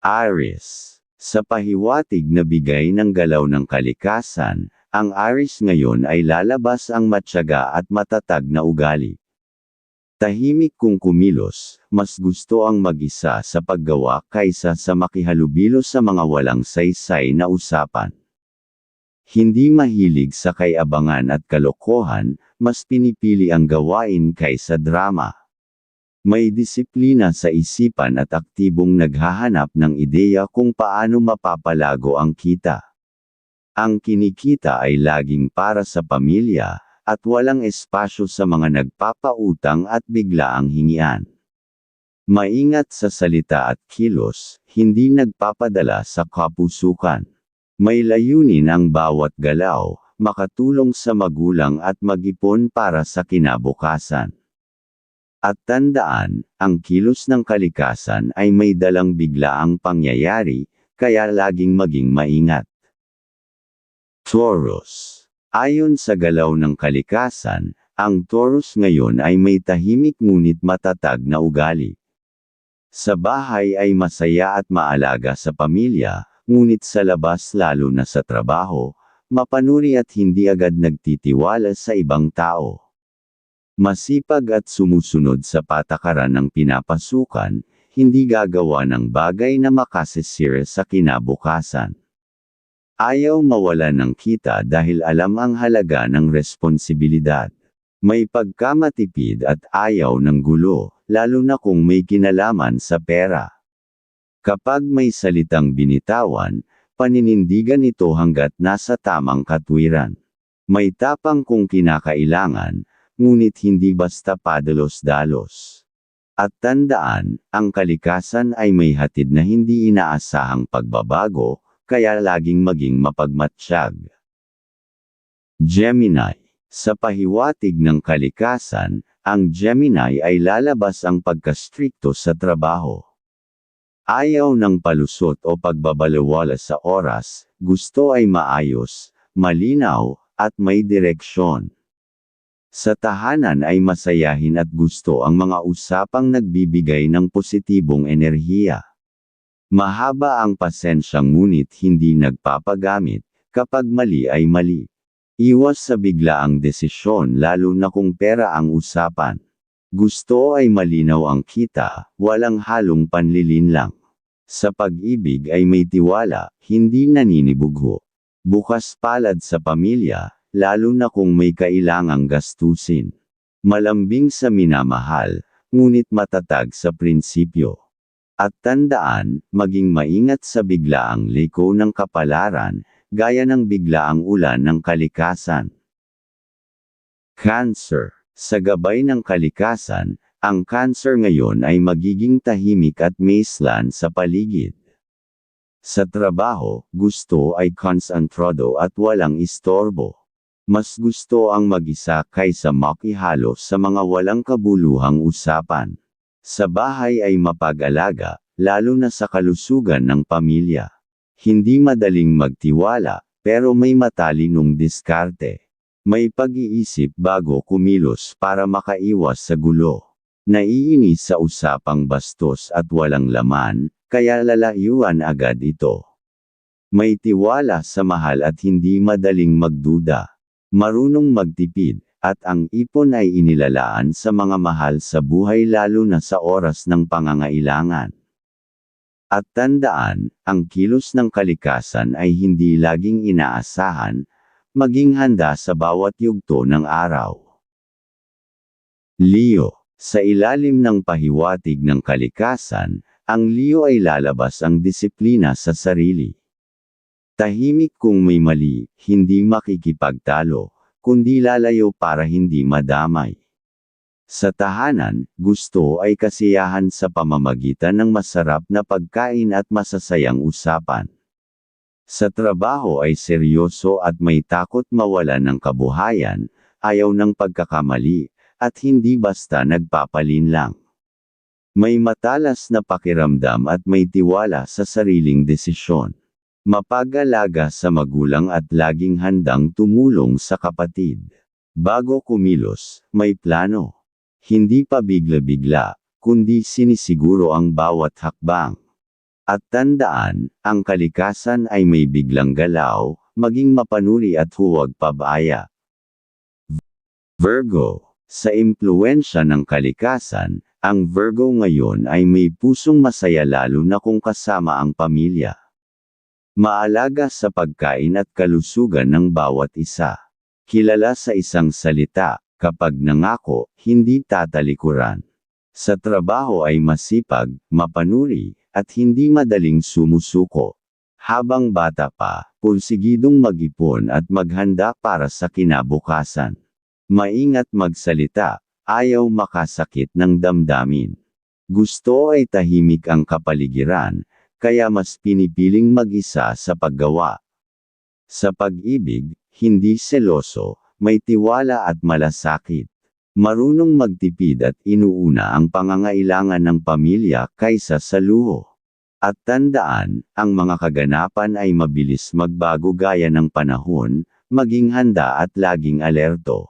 Aris. Sa pahiwatig na bigay ng galaw ng kalikasan, ang Aris ngayon ay lalabas ang matyaga at matatag na ugali. Tahimik kung kumilos, mas gusto ang mag-isa sa paggawa kaysa sa makihalubilo sa mga walang saysay na usapan. Hindi mahilig sa kayabangan at kalokohan, mas pinipili ang gawain kaysa drama. May disiplina sa isipan at aktibong naghahanap ng ideya kung paano mapapalago ang kita. Ang kinikita ay laging para sa pamilya, at walang espasyo sa mga nagpapautang at biglaang hingian. Maingat sa salita at kilos, hindi nagpapadala sa kapusukan. May layunin ang bawat galaw, makatulong sa magulang at mag-ipon para sa kinabukasan. At tandaan, ang kilos ng kalikasan ay may dalang biglaang pangyayari, kaya laging maging maingat. Taurus Ayon sa galaw ng kalikasan, ang Taurus ngayon ay may tahimik ngunit matatag na ugali. Sa bahay ay masaya at maalaga sa pamilya, ngunit sa labas lalo na sa trabaho, mapanuri at hindi agad nagtitiwala sa ibang tao. Masipag at sumusunod sa patakaran ng pinapasukan, hindi gagawa ng bagay na makasisira sa kinabukasan. Ayaw mawala ng kita dahil alam ang halaga ng responsibilidad. May pagkamatipid at ayaw ng gulo, lalo na kung may kinalaman sa pera. Kapag may salitang binitawan, paninindigan ito hanggat nasa tamang katwiran. May tapang kung kinakailangan, ngunit hindi basta padalos-dalos. At tandaan, ang kalikasan ay may hatid na hindi inaasahang pagbabago, kaya laging maging mapagmatsyag. Gemini Sa pahiwatig ng kalikasan, ang Gemini ay lalabas ang pagkastrikto sa trabaho. Ayaw ng palusot o pagbabalawala sa oras, gusto ay maayos, malinaw, at may direksyon. Sa tahanan ay masayahin at gusto ang mga usapang nagbibigay ng positibong enerhiya. Mahaba ang pasensya ngunit hindi nagpapagamit, kapag mali ay mali. Iwas sa biglaang desisyon lalo na kung pera ang usapan. Gusto ay malinaw ang kita, walang halong panlilinlang. Sa pag-ibig ay may tiwala, hindi naninibugho. Bukas palad sa pamilya, lalo na kung may kailangang gastusin. Malambing sa minamahal, ngunit matatag sa prinsipyo. At tandaan, maging maingat sa biglaang liko ng kapalaran, gaya ng biglaang ulan ng kalikasan. Cancer Sa gabay ng kalikasan, ang cancer ngayon ay magiging tahimik at maislan sa paligid. Sa trabaho, gusto ay konsentrado at walang istorbo. Mas gusto ang mag-isa kaysa makihalo sa mga walang kabuluhang usapan. Sa bahay ay mapag-alaga, lalo na sa kalusugan ng pamilya. Hindi madaling magtiwala, pero may matalinong diskarte. May pag-iisip bago kumilos para makaiwas sa gulo. Naiinis sa usapang bastos at walang laman, kaya lalayuan agad ito. May tiwala sa mahal at hindi madaling magduda. Marunong magtipid, at ang ipon ay inilalaan sa mga mahal sa buhay lalo na sa oras ng pangangailangan. At tandaan, ang kilos ng kalikasan ay hindi laging inaasahan, maging handa sa bawat yugto ng araw. Leo, sa ilalim ng pahiwatig ng kalikasan, ang Leo ay lalabas ang disiplina sa sarili. Tahimik kung may mali, hindi makikipagtalo, kundi lalayo para hindi madamay. Sa tahanan, gusto ay kasiyahan sa pamamagitan ng masarap na pagkain at masasayang usapan. Sa trabaho ay seryoso at may takot mawala ng kabuhayan, ayaw ng pagkakamali, at hindi basta nagpapalin lang. May matalas na pakiramdam at may tiwala sa sariling desisyon. Mapag-alaga sa magulang at laging handang tumulong sa kapatid. Bago kumilos, may plano. Hindi pa bigla-bigla, kundi sinisiguro ang bawat hakbang. At tandaan, ang kalikasan ay may biglang galaw, maging mapanuri at huwag pabaya. Virgo, sa impluensya ng kalikasan, ang Virgo ngayon ay may pusong masaya lalo na kung kasama ang pamilya. Maalaga sa pagkain at kalusugan ng bawat isa. Kilala sa isang salita, kapag nangako, hindi tatalikuran. Sa trabaho ay masipag, mapanuri, at hindi madaling sumusuko. Habang bata pa, pulsigidong mag-ipon at maghanda para sa kinabukasan. Maingat magsalita, ayaw makasakit ng damdamin. Gusto ay tahimik ang kapaligiran, kaya mas pinipiling mag-isa sa paggawa. Sa pag-ibig, hindi seloso, may tiwala at malasakit. Marunong magtipid at inuuna ang pangangailangan ng pamilya kaysa sa luho. At tandaan, ang mga kaganapan ay mabilis magbago gaya ng panahon, maging handa at laging alerto.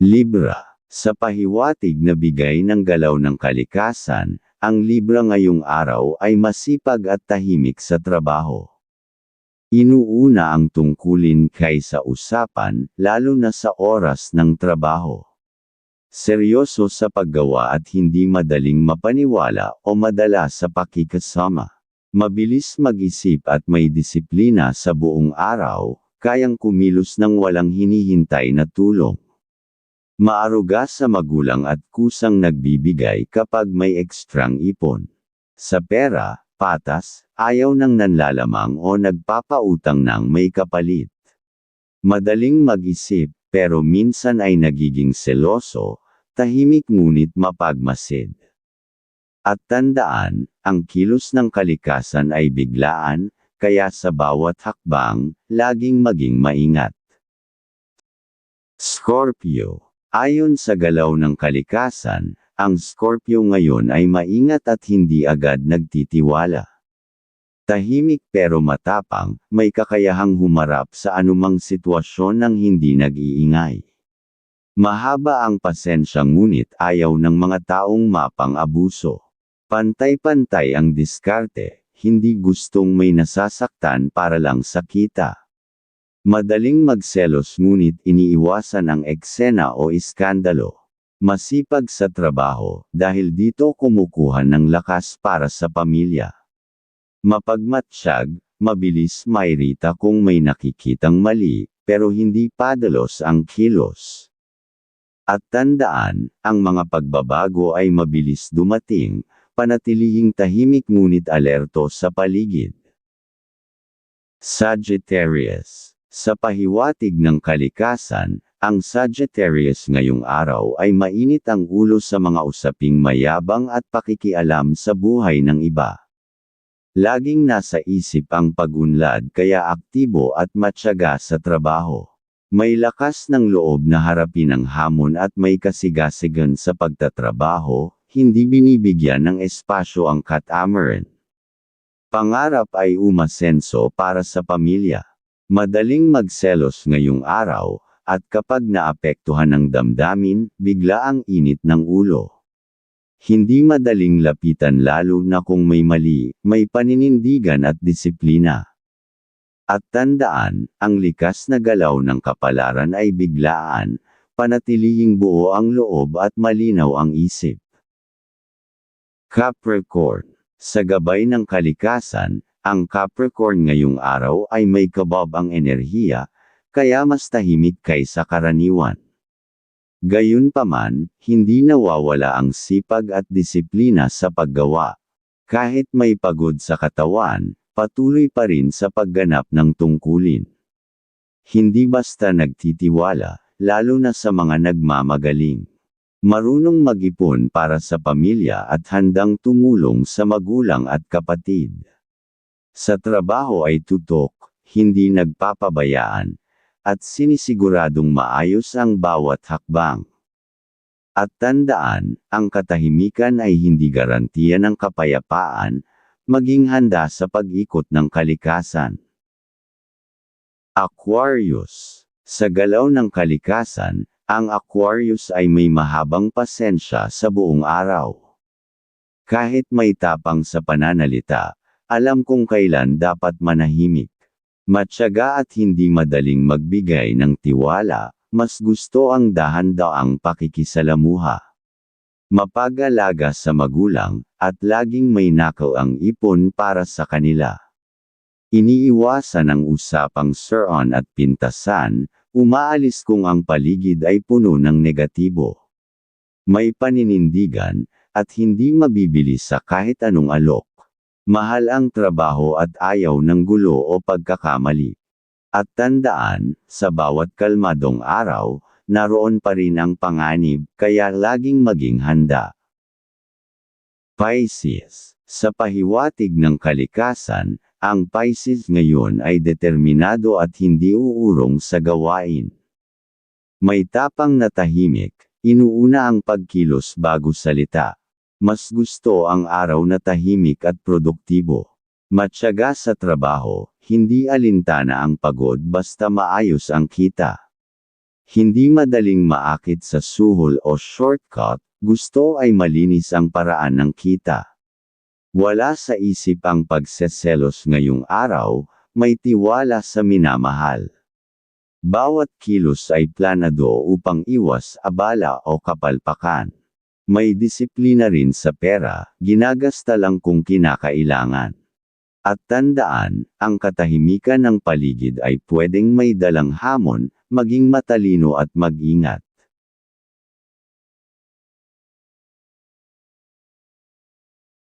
Libra, sa pahiwatig na bigay ng galaw ng kalikasan, ang Libra ngayong araw ay masipag at tahimik sa trabaho. Inuuna ang tungkulin kaysa usapan, lalo na sa oras ng trabaho. Seryoso sa paggawa at hindi madaling mapaniwala o madala sa pakikasama. Mabilis mag-isip at may disiplina sa buong araw, kayang kumilos ng walang hinihintay na tulong. Maaruga sa magulang at kusang nagbibigay kapag may ekstrang ipon. Sa pera, patas, ayaw ng nanlalamang o nagpapautang ng may kapalit. Madaling mag-isip, pero minsan ay nagiging seloso, tahimik ngunit mapagmasid. At tandaan, ang kilos ng kalikasan ay biglaan, kaya sa bawat hakbang, laging maging maingat. Scorpio Ayon sa galaw ng kalikasan, ang Scorpio ngayon ay maingat at hindi agad nagtitiwala. Tahimik pero matapang, may kakayahang humarap sa anumang sitwasyon ng hindi nag-iingay. Mahaba ang pasensya ngunit ayaw ng mga taong mapang abuso. Pantay-pantay ang diskarte, hindi gustong may nasasaktan para lang sa kita. Madaling magselos ngunit iniiwasan ang eksena o iskandalo. Masipag sa trabaho, dahil dito kumukuha ng lakas para sa pamilya. Mapagmatsyag, mabilis mairita kung may nakikitang mali, pero hindi padalos ang kilos. At tandaan, ang mga pagbabago ay mabilis dumating, panatilihing tahimik ngunit alerto sa paligid. Sagittarius Sa pahiwatig ng kalikasan, ang Sagittarius ngayong araw ay mainit ang ulo sa mga usaping mayabang at pakikialam sa buhay ng iba. Laging nasa isip ang pagunlad kaya aktibo at matyaga sa trabaho. May lakas ng loob na harapin ang hamon at may kasigasigan sa pagtatrabaho, hindi binibigyan ng espasyo ang katamaran. Pangarap ay umasenso para sa pamilya. Madaling magselos ngayong araw, at kapag naapektuhan ng damdamin, bigla ang init ng ulo. Hindi madaling lapitan lalo na kung may mali, may paninindigan at disiplina. At tandaan, ang likas na galaw ng kapalaran ay biglaan, panatilihing buo ang loob at malinaw ang isip. Capricorn Sa gabay ng kalikasan, ang Capricorn ngayong araw ay may kabab ang enerhiya, kaya mas tahimik kaysa karaniwan. Gayunpaman, hindi nawawala ang sipag at disiplina sa paggawa. Kahit may pagod sa katawan, patuloy pa rin sa pagganap ng tungkulin. Hindi basta nagtitiwala, lalo na sa mga nagmamagaling. Marunong mag-ipon para sa pamilya at handang tumulong sa magulang at kapatid. Sa trabaho ay tutok, hindi nagpapabayaan, at sinisiguradong maayos ang bawat hakbang. At tandaan, ang katahimikan ay hindi garantiya ng kapayapaan, maging handa sa pag-ikot ng kalikasan. Aquarius Sa galaw ng kalikasan, ang Aquarius ay may mahabang pasensya sa buong araw. Kahit may tapang sa pananalita, alam kong kailan dapat manahimik. Matyaga at hindi madaling magbigay ng tiwala, mas gusto ang dahan-daang pakikisalamuha. Mapag-alaga sa magulang, at laging may nakaw ang ipon para sa kanila. Iniiwasan ang usapang suron at pintasan, umaalis kung ang paligid ay puno ng negatibo. May paninindigan, at hindi mabibili sa kahit anong alok. Mahal ang trabaho at ayaw ng gulo o pagkakamali. At tandaan, sa bawat kalmadong araw, naroon pa rin ang panganib, kaya laging maging handa. Pisces Sa pahiwatig ng kalikasan, ang Pisces ngayon ay determinado at hindi uurong sa gawain. May tapang na tahimik, inuuna ang pagkilos bago salita. Mas gusto ang araw na tahimik at produktibo. Matyaga sa trabaho, hindi alintana ang pagod basta maayos ang kita. Hindi madaling maakit sa suhol o shortcut, gusto ay malinis ang paraan ng kita. Wala sa isip ang pagseselos ngayong araw, may tiwala sa minamahal. Bawat kilos ay planado upang iwas abala o kapalpakan. May disiplina rin sa pera, ginagasta lang kung kinakailangan. At tandaan, ang katahimikan ng paligid ay pwedeng may dalang hamon, maging matalino at mag-ingat.